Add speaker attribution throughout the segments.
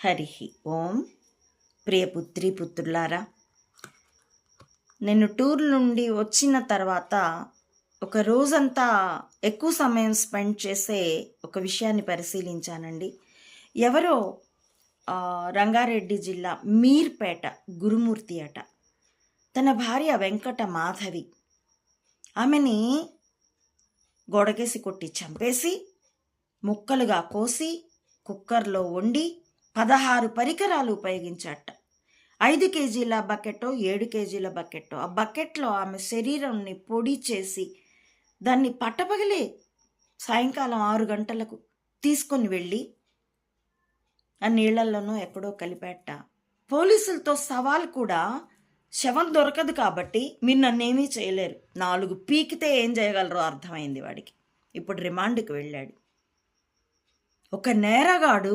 Speaker 1: హరి ఓం. ప్రియ పుత్రి పుత్రులారా నేను టూర్ నుండి వచ్చిన తర్వాత ఒక రోజంతా ఎక్కువ సమయం స్పెండ్ చేసే ఒక విషయాన్ని పరిశీలించానండి. ఎవరో రంగారెడ్డి జిల్లా మీర్పేట గురుమూర్తి అట. తన భార్య వెంకట మాధవి ఆమెని గోడకేసి కొట్టి చంపేసి ముక్కలుగా కోసి కుక్కర్లో వండి పదహారు పరికరాలు ఉపయోగించట. ఐదు కేజీల బకెట్టో ఏడు కేజీల బకెట్టో ఆ బకెట్లో ఆమె శరీరంని పొడి చేసి దాన్ని పట్టపగలే సాయంకాలం ఆరు గంటలకు తీసుకొని వెళ్ళి ఆ నీళ్ళలోనూ ఎక్కడో కలిపెట్ట పోలీసులతో సవాల్ కూడా శవం దొరకదు కాబట్టి మీరు నన్నేమీ చేయలేరు. నాలుగు పీకితే ఏం చేయగలరో అర్థమైంది వాడికి. ఇప్పుడు రిమాండ్కి వెళ్ళాడు. ఒక నేరగాడు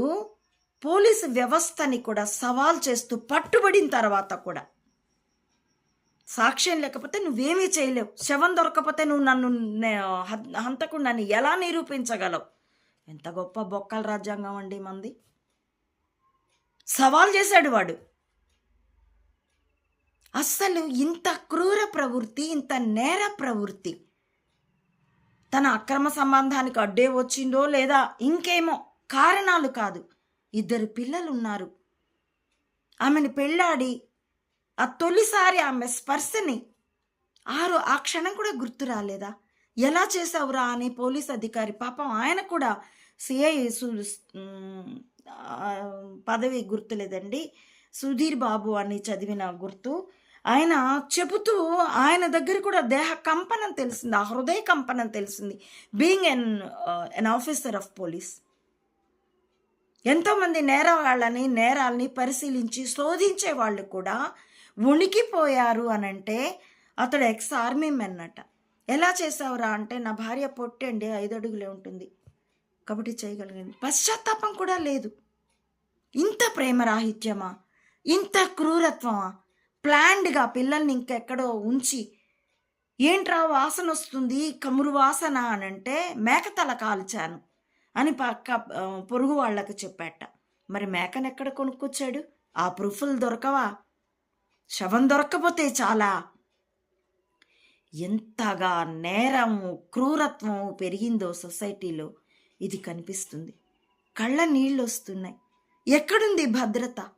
Speaker 1: పోలీసు వ్యవస్థని కూడా సవాల్ చేస్తూ పట్టుబడిన తర్వాత కూడా సాక్ష్యం లేకపోతే నువ్వేమీ చేయలేవు. శవం దొరకపోతే నువ్వు నన్ను హంతకు నన్ను ఎలా నిరూపించగలవు? ఎంత గొప్ప బొక్కల రాజ్యాంగం అండి మంది. సవాల్ చేశాడు వాడు. అస్సలు ఇంత క్రూర ప్రవృత్తి ఇంత నేర ప్రవృత్తి. తన అక్రమ సంబంధానికి అడ్డే వచ్చిందో లేదా ఇంకేమో కారణాలు కాదు. ఇద్దరు పిల్లలు ఉన్నారు ఆమెను పెళ్ళాడి ఆ తొలిసారి ఆమె స్పర్శని ఆరు ఆ క్షణం కూడా గుర్తు రాలేదా? ఎలా చేసావురా అని పోలీస్ అధికారి పాపం ఆయన కూడా సిఐ సు పదవి గుర్తులేదండి. సుధీర్ బాబు అని చదివిన గుర్తు. ఆయన చెబుతూ ఆయన దగ్గర కూడా దేహ కంపనం తెలిసింది ఆ హృదయ కంపనం తెలిసింది. Being N N officer of police. ఎంతోమంది నేరవాళ్ళని నేరాల్ని పరిశీలించి శోధించే వాళ్ళు కూడా ఉనికిపోయారు అని అంటే అతడు ఎక్స్ ఆర్మీ మెన్ అట ఎలా చేసావురా అంటే నా భార్య పొట్టండి ఐదు అడుగులే ఉంటుంది. కాబట్టి చేయగలిగింది. పశ్చాత్తాపం కూడా లేదు. ఇంత ప్రేమరాహిత్యమా ఇంత క్రూరత్వమా? ప్లాన్డ్గా పిల్లల్ని ఇంకెక్కడో ఉంచి ఏంట్రా వాసన వస్తుంది కమురు వాసన అని అంటే మేకతల కాల్చాను. అని పక్క పొరుగు వాళ్ళకి చెప్పాట. మరి మేకను ఎక్కడ కొనుక్కొచ్చాడు? ఆ ప్రూఫ్లు దొరకవా? శవం దొరక్కపోతే చాలా. ఎంతగా నేరము క్రూరత్వం పెరిగిందో సొసైటీలో ఇది కనిపిస్తుంది. కళ్ళ నీళ్ళు వస్తున్నాయి ఎక్కడుంది భద్రత?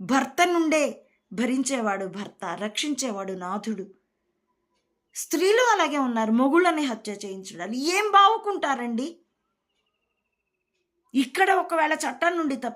Speaker 1: భర్త నుండే భరించేవాడు భర్త రక్షించేవాడు నాథుడు. స్త్రీలు అలాగే ఉన్నారు మొగుళ్ళని హత్య చేయించడాలు. ఏం బావుకుంటారండి? ఇక్కడ ఒకవేళ చట్టం నుండి తప్ప